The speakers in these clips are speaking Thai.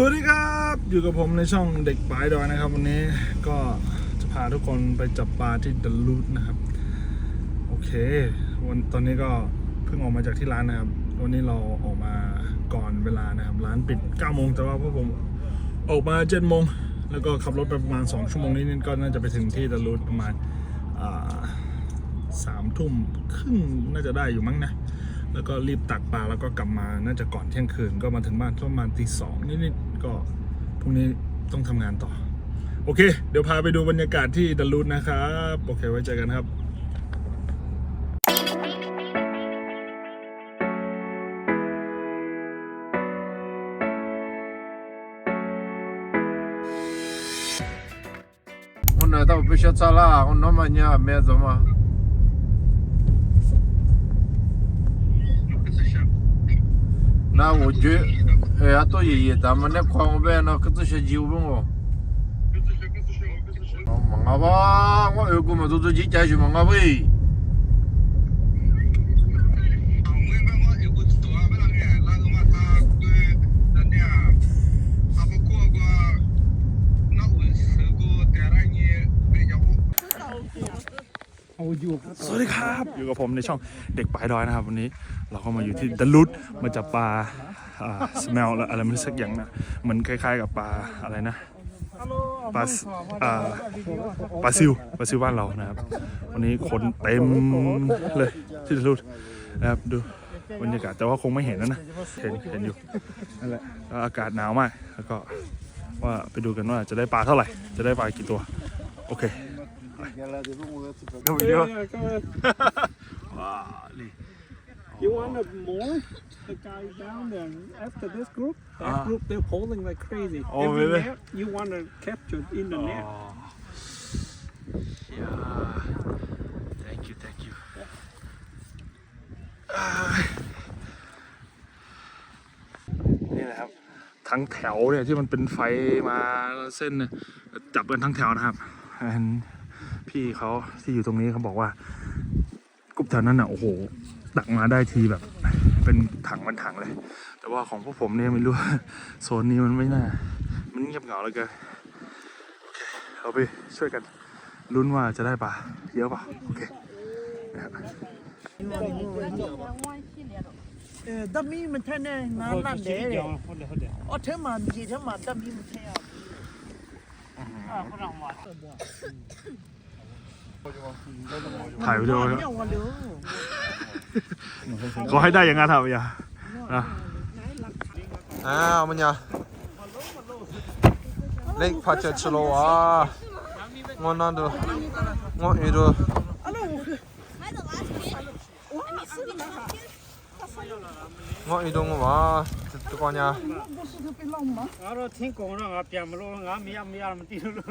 สวัสดีครับอยู่กับผมในช่องเด็กปลายดอยนะครับ วันนี้ก็จะพาทุกคนไปจับปลาที่เดลูดนะครับ โอเค วันตอนนี้ก็เพิ่งออกมาจากที่ร้านนะครับ วันนี้เราออกมาก่อนเวลานะครับ ร้านปิด9โมงแต่ว่าพวกผมออกมา7โมงแล้วก็ขับรถไปประมาณ 2 ชั่วโมงนิดๆก็น่าจะไปถึงที่เดลูดประมาณสามทุ่มครึ่งน่าจะได้อยู่มั้งนะแล้วก็รีบตักปลาแล้วก็กลับมา น่าจะก่อนเที่ยงคืนก็มาถึงบ้านประมาณตีสองนิดๆ ก็พรุ่งนี้ต้องทำงานต่อ โอเค เดี๋ยวพาไปดูบรรยากาศที่ดัลลูดนะครับ โอเคไว้เจอกันครับคนเต้องไปเชซาลาคนน้องมันยาเมียจมาน้าวุ่น Ja to je jedan, men ne kommer vi nå, hva skal jeg gjøre nå? Mange var, og jeg kommer til å gjøre det, mange สวัสดีครับ อยู่กับผมในช่องเด็กปลายดอยนะครับ วันนี้เราก็มาอยู่ที่ดลุดมาจับปลา สเมลอะไรไม่รู้สักอย่างนะเหมือนคล้ายๆกับปลาอะไรนะปลาอ่าปลาซิวปลาซิวบ้านเรานะครับ วันนี้คนเต็มเลยที่ดัลลูดนะครับดูบรรยากาศแต่ว่าคงไม่เห็นนะนะเห็นเห็นอยู่นั่นแหละแล้วอากาศหนาวมากแล้วก็ว่าไปดูกันว่าจะได้ปลาเท่าไหร่ จะได้ปลากี่ตัว โอเคดูวิดีโอว้าวนี่ You want more? The guy down there after this group, that Ah. group they're polling like crazy. Oh, Every really? net you want to capture in the net. อ๋อ yeah thank you thank you อ่านี่แหละครับ ทั้งแถวเนี่ยที่มันเป็นไฟมาเส้นเนี่ยจับกันทั้งแถวนะครับเห็นพี่เขาที่อยู่ตรงนี้เขาบอกว่ากรุ๊ปแถวนั้นอะโอ้โหตักมาได้ทีแบบ เป็น ถังมันถังเลย แต่ว่าของพวกผมเนี่ยไม่รู้โซนนี้มันไม่น่า มันเงียบเหงาเลยวเกินเราไปช่วยกันลุ้นว่าจะได้ปลาเยอะป่ะโอเคเออรับดัมมี่มันแท้แน่น้ำนั่นเด้เลยอ๋อเท่ามันจีเท่ามันดัมมี่มันแท้ถ่ายวิดีโอครับ ขอให้ได้อย่างนั้นเถอะอย่าอ้าวมันยาเล็กพาเจ็ดชโลวะงอนนั่นดูงอนอีดูငေါ့အိတုံးကပါတကောညာငါတော့သင်ကုန်တော့ငါပြန်မလို့ငါမရမရမတီးလို့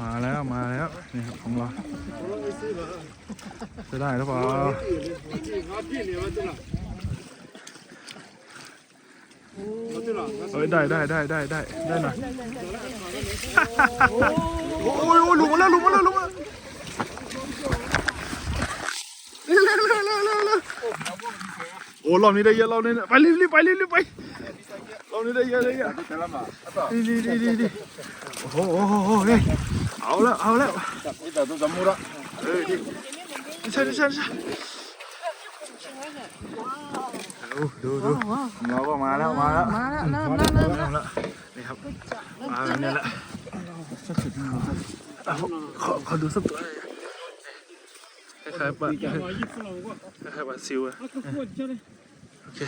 มาแล้วมาแล้วนี่ครับของเราจะได้หรือเปล่าเอ้ยได้ได้ได้ได้ได้ได้หน่อยโอ้ยโอ้ยหลุมมาแล้วหลุมมาแล้วหลุมมาแล้วโอ้รอบนี้ได้เยอะรอบนี้ไปรีบรีบไปรีบรีบไปรอบนี้ได้เยอะได้เยอะดีดีดีดี โอ้โหเฮ้ยเอาแล้วเอาแล้วจับนี่แต่ตัวจมูกละเฮ้ยดิไม่ใช่ไม่ใช่ไม่ใช่ดูดูดูเราก็มาแล้วมาแล้วมาแล้วเริ่มเริ่มเริ่มแล้วนี่ครับมาแล้วเนี่ยแหละขอขอดูสักตัวคล้ายๆแลาคล้ายๆแลาซิวอะ โอเค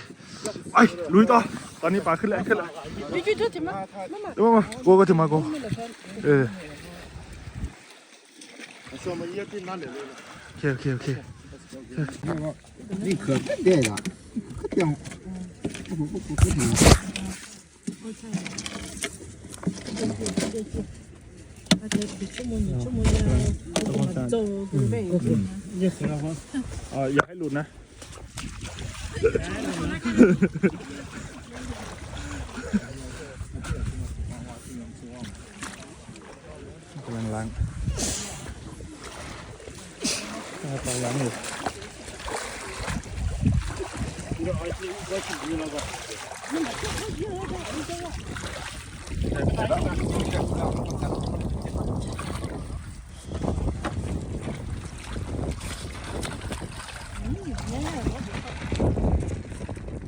ไปลุยต่อตอนนี้ปลาขึ้นแล้วขึ้นแล้ว Vil du ta til meg? Mamma, มาโกก็ถึงมาโกูเออ โอเคโอเคโอเคนี่เกิดเด็กอะก็ยังผมอ่าอย่าให้หลุดนะ กำลังล้างกำลังล้างอยู่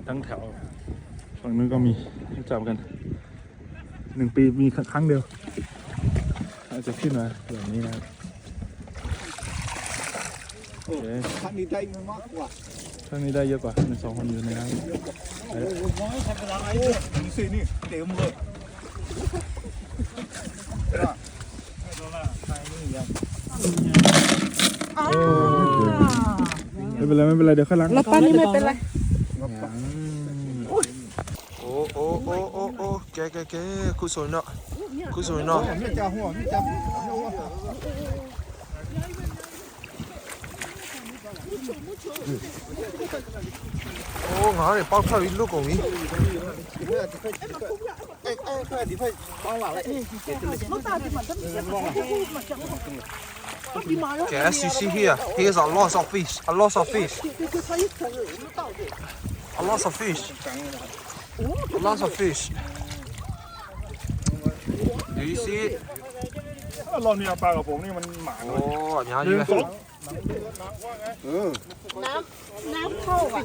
ทั้งแถวฝั่ง นู้นก็มีจับกันหนึ่งปีมีครั้งเดียวอาจจะขึ้นมาแบบนี้นะครับท่านนี้ได้มากกว่าท่านนี้ได้เยอะกว่าหนึ่สองคนอยู่ในะครับโอ้โทำเวลาไอ้ดูสินี่เต็มเลยไม่เป็นไรไม่เป็นไรเดี๋ยวค่อยล้างแล้วป้านี่ไม่เป็นไร Okay, as you see here, here's a lot of fish, a lot of fish, a lot of fish, a lot of fish. ดูสิเราเนี่ยปลากระพงนี่มันหมางโอ้เลยยาวอยืยู่นสดน้ำน้ำเข้าอ่ะ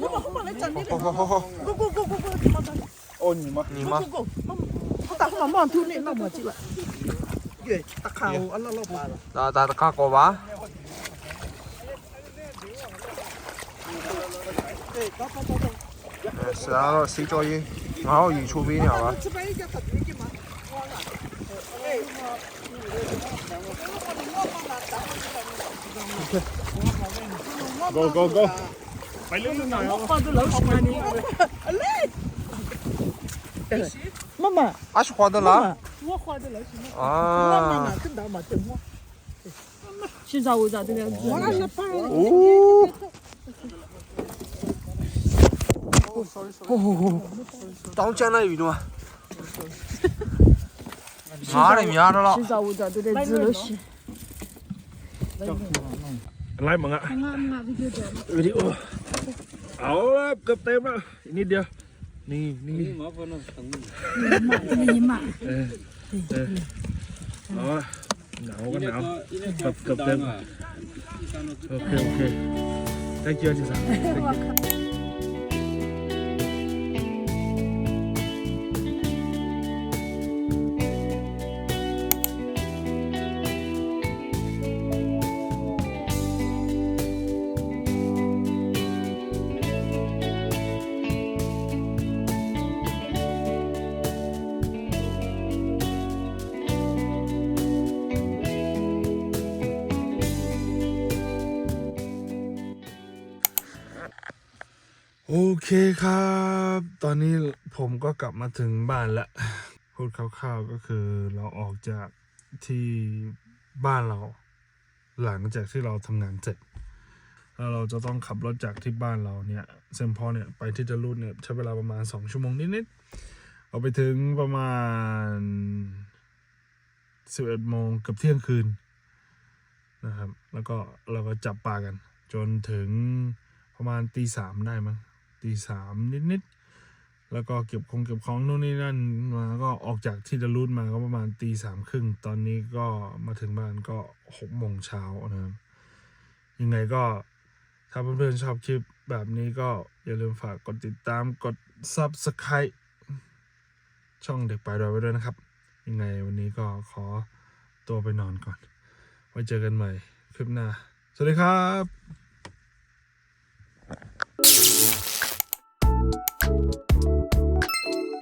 กูบอกกูบอกเลยจันนี่เลยโอ้โหโหโหกูกูกูกูกูกูโอ้ยมานี่มากูกูกูตักมามอนทุเรียนมาหมดจิ๋วเย่ตะขาวอันละรอบมาตาตาตะข้ากัววะเออเสร็จแล้วสิจอยเอาอยู่ชูบีเนี่ยเหรอวะ จะไปจะตัดวิก Go go go！妈妈，是的？啊。现在我咋这个样子？哦。哦哦哦！当江南鱼了吗？啥的名字了？来猛啊！哎呦，好了，可得了，你爹，你你。你妈不能疼。你妈，你。哎，哎，好了，咬我咬，可可得了。OK OK，再见，先生。 โอเคครับ ตอนนี้ผมก็กลับมาถึงบ้านแล้วพูดคร่าวๆก็คือเราออกจากที่บ้านเรา หลังจากที่เราทำงานเสร็จแล้วเราจะต้องขับรถจากที่บ้านเราเนี่ยเซนพอเนี่ยไปที่จะรูดเนี่ยใช้เวลาประมาณ 2 ชั่วโมงนิดๆเอาไปถึงประมาณ 11โมงเกับเที่ยงคืนนะครับ แล้วก็เราก็จับปลากัน จนถึงประมาณตีสามได้มั้ง ตีสามนิดๆ แล้วก็เก็บของเก็บของนู่นนี่นั่นมาก็ออกจากที่จะรูดมาก็ประมาณตีสามครึ่งตอนนี้ก็มาถึงบ้านก็หกโมงเช้านะครับยังไงก็ถ้าเพื่อนๆชอบคลิปแบบนี้ก็อย่าลืมฝากกดติดตามกด Subscribe ช่องเด็กไปดอยไว้ด้วยนะครับ ยังไงวันนี้ก็ขอตัวไปนอนก่อน ไว้เจอกันใหม่คลิปหน้า สวัสดีครับ thank you